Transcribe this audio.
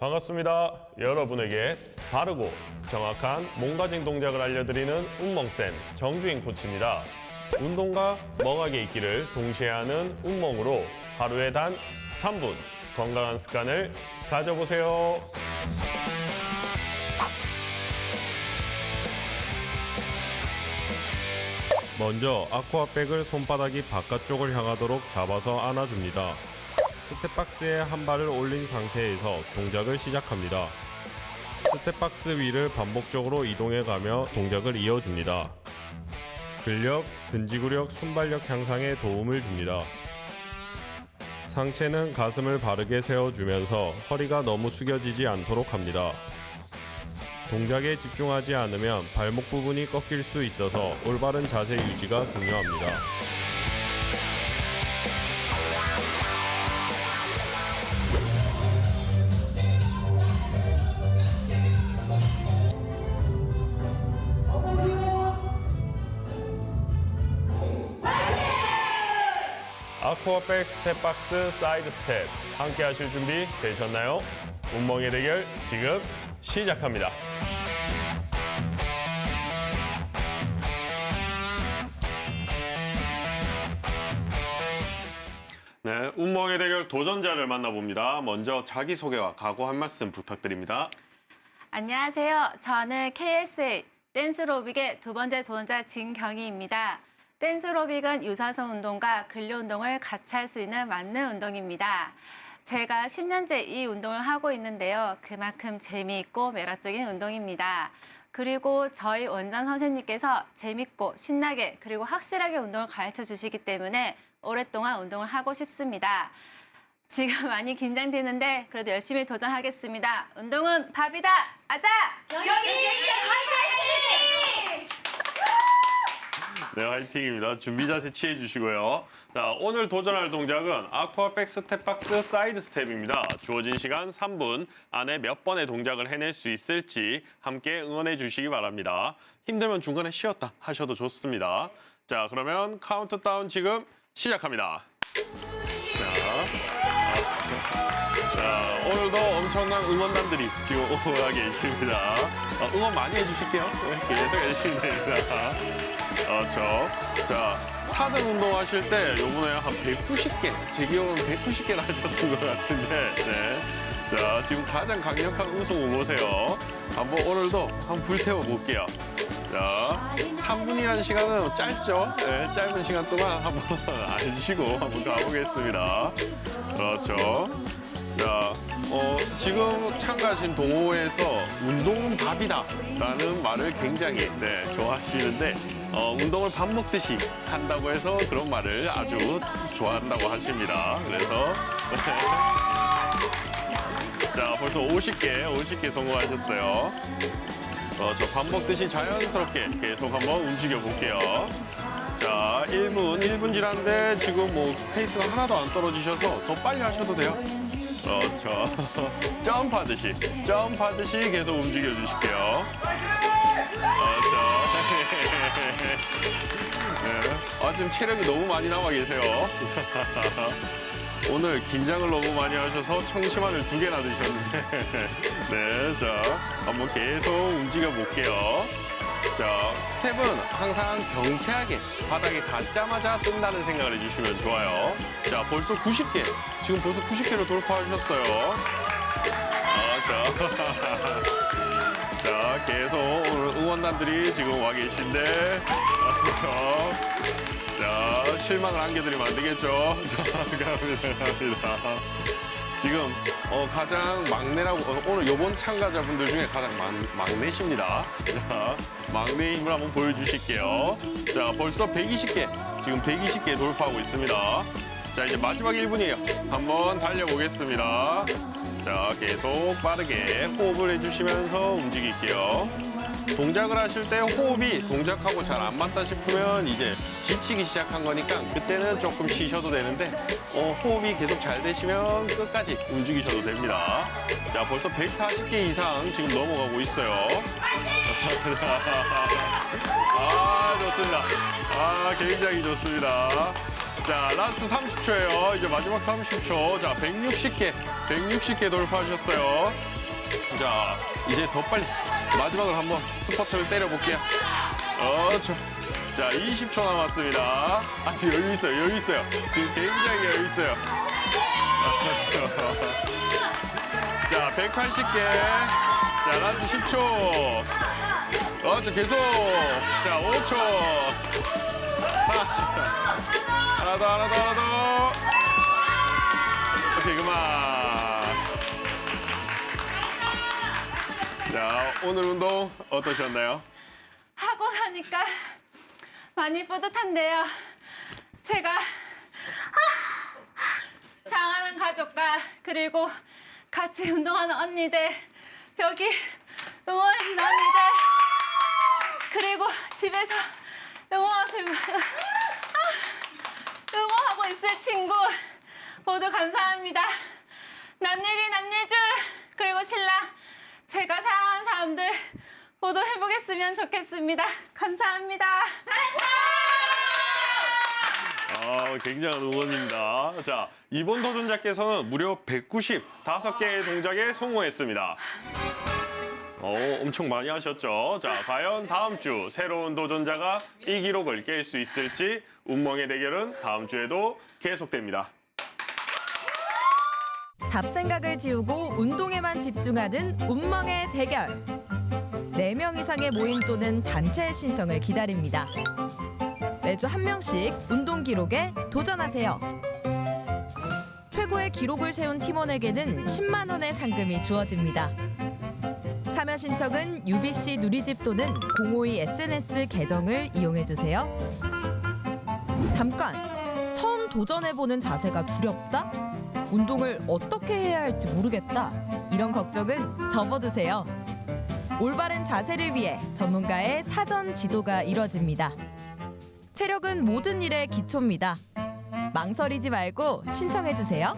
반갑습니다. 여러분에게 바르고 정확한 몸가짐 동작을 알려드리는 운멍쌤 정주인 코치입니다. 운동과 멍하게 있기를 동시에 하는 운멍으로 하루에 단 3분 건강한 습관을 가져보세요. 먼저 아쿠아백을 손바닥이 바깥쪽을 향하도록 잡아서 안아줍니다. 스텝박스에 한 발을 올린 상태에서 동작을 시작합니다. 스텝박스 위를 반복적으로 이동해 가며 동작을 이어줍니다. 근력, 근지구력, 순발력 향상에 도움을 줍니다. 상체는 가슴을 바르게 세워주면서 허리가 너무 숙여지지 않도록 합니다. 동작에 집중하지 않으면 발목 부분이 꺾일 수 있어서 올바른 자세 유지가 중요합니다. 아쿠아백 스텝 박스 사이드 스텝 함께 하실 준비 되셨나요? 운멍의 대결 지금 시작합니다. 네, 운멍의 대결 도전자를 만나봅니다. 먼저 자기소개와 각오 한 말씀 부탁드립니다. 안녕하세요. 저는 KSA 댄스로빅의 두 번째 도전자 진경희입니다. 댄스로빅은 유산소 운동과 근력 운동을 같이 할 수 있는 맞는 운동입니다. 제가 10년째 이 운동을 하고 있는데요. 그만큼 재미있고 매력적인 운동입니다. 그리고 저희 원장 선생님께서 재밌고 신나게 그리고 확실하게 운동을 가르쳐 주시기 때문에 오랫동안 운동을 하고 싶습니다. 지금 많이 긴장되는데 그래도 열심히 도전하겠습니다. 운동은 밥이다. 아자! 네, 화이팅입니다. 준비 자세 취해 주시고요. 자, 오늘 도전할 동작은 아쿠아백 스텝박스 사이드 스텝입니다. 주어진 시간 3분 안에 몇 번의 동작을 해낼 수 있을지 함께 응원해 주시기 바랍니다. 힘들면 중간에 쉬었다 하셔도 좋습니다. 자, 그러면 카운트다운 지금 시작합니다. 자, 자, 오늘도 엄청난 응원단들이 지금 오고 계십니다. 어, 응원 많이 해주실게요. 네, 계속 해주시면 됩니다. 그렇죠. 자, 사전 운동하실 때 요번에 한 190개, 제 기억은 190개나 하셨던 것 같은데, 네. 자, 지금 가장 강력한 우승 후보세요. 한번 오늘도 한번 불태워 볼게요. 자, 3분이라는 시간은 짧죠? 네, 짧은 시간 동안 한번 안 쉬고 한번 가보겠습니다. 그렇죠. 자, 어, 지금 참가하신 동호회에서 운동은 밥이다 라는 말을 굉장히 네, 좋아하시는데 어, 운동을 밥 먹듯이 한다고 해서 그런 말을 아주 좋아한다고 하십니다. 그래서 자, 벌써 50개, 50개 성공하셨어요. 어, 저 밥 먹듯이 자연스럽게 계속 한번 움직여 볼게요. 자, 1분, 1분 지났는데 지금 뭐 페이스가 하나도 안 떨어지셔서 더 빨리 하셔도 돼요. 그렇죠. 점프하듯이, 점프하듯이 계속 움직여 주실게요. 그렇죠. 네. 아, 지금 체력이 너무 많이 남아 계세요. 오늘 긴장을 너무 많이 하셔서 청심환을 두 개나 드셨는데. 네, 자, 한번 계속 움직여 볼게요. 자, 스텝은 항상 경쾌하게 바닥에 닿자마자 뜬다는 생각을 해주시면 좋아요. 자, 벌써 90개. 지금 벌써 90개를 돌파하셨어요. 아, 자. 자, 계속 오늘 응원단들이 지금 와 계신데. 아, 그렇죠. 자, 실망을 안겨드리면 안 되겠죠? 자, 갑니다. 지금 어, 가장 막내라고 어, 오늘 요번 참가자분들 중에 가장 막, 막내십니다. 자, 막내 힘을 한번 보여주실게요. 자, 벌써 120개, 지금 120개 돌파하고 있습니다. 자, 이제 마지막 1분이에요. 한번 달려보겠습니다. 자, 계속 빠르게 호흡을 해주시면서 움직일게요. 동작을 하실 때 호흡이 동작하고 잘 안 맞다 싶으면 이제 지치기 시작한 거니까 그때는 조금 쉬셔도 되는데 어, 호흡이 계속 잘 되시면 끝까지 움직이셔도 됩니다. 자, 벌써 140개 이상 지금 넘어가고 있어요. 아, 좋습니다. 아, 굉장히 좋습니다. 자, 라스트 30초예요. 이제 마지막 30초. 자, 160개, 160개 돌파하셨어요. 자, 이제 더 빨리 마지막으로 한번 스퍼트를 때려볼게요. 어, 저. 자, 20초 남았습니다. 아직 여유 있어요, 여유 있어요. 지금 굉장히 여유 있어요. 자, 180개. 자, 라스트 10초. 어, 저 계속. 자, 5초. 하나 더, 하나 더, 하나 더. 오케이, 그만. 자, 오늘 운동 어떠셨나요? 하고 나니까 많이 뿌듯한데요. 제가 사랑하는 가족과 그리고 같이 운동하는 언니들, 여기 응원해주는 언니들, 그리고 집에서 응원하시고 아, 응원하고 있을 친구 모두 감사합니다. 남일이 남일줄 그리고 신랑 제가 사랑하는 사람들 모두 해보겠으면 좋겠습니다. 감사합니다. 아, 굉장한 응원입니다. 자, 이번 도전자께서는 무려 195개의 동작에 성공했습니다. 어, 엄청 많이 하셨죠? 자, 과연 다음 주 새로운 도전자가 이 기록을 깰 수 있을지 운명의 대결은 다음 주에도 계속됩니다. 잡생각을 지우고 운동에만 집중하는 운멍의 대결. 4명 이상의 모임 또는 단체 신청을 기다립니다. 매주 한 명씩 운동 기록에 도전하세요. 최고의 기록을 세운 팀원에게는 10만 원의 상금이 주어집니다. 참여 신청은 UBC 누리집 또는 052 SNS 계정을 이용해 주세요. 잠깐! 처음 도전해 보는 자세가 두렵다? 운동을 어떻게 해야 할지 모르겠다. 이런 걱정은 접어두세요. 올바른 자세를 위해 전문가의 사전 지도가 이뤄집니다. 체력은 모든 일의 기초입니다. 망설이지 말고 신청해 주세요.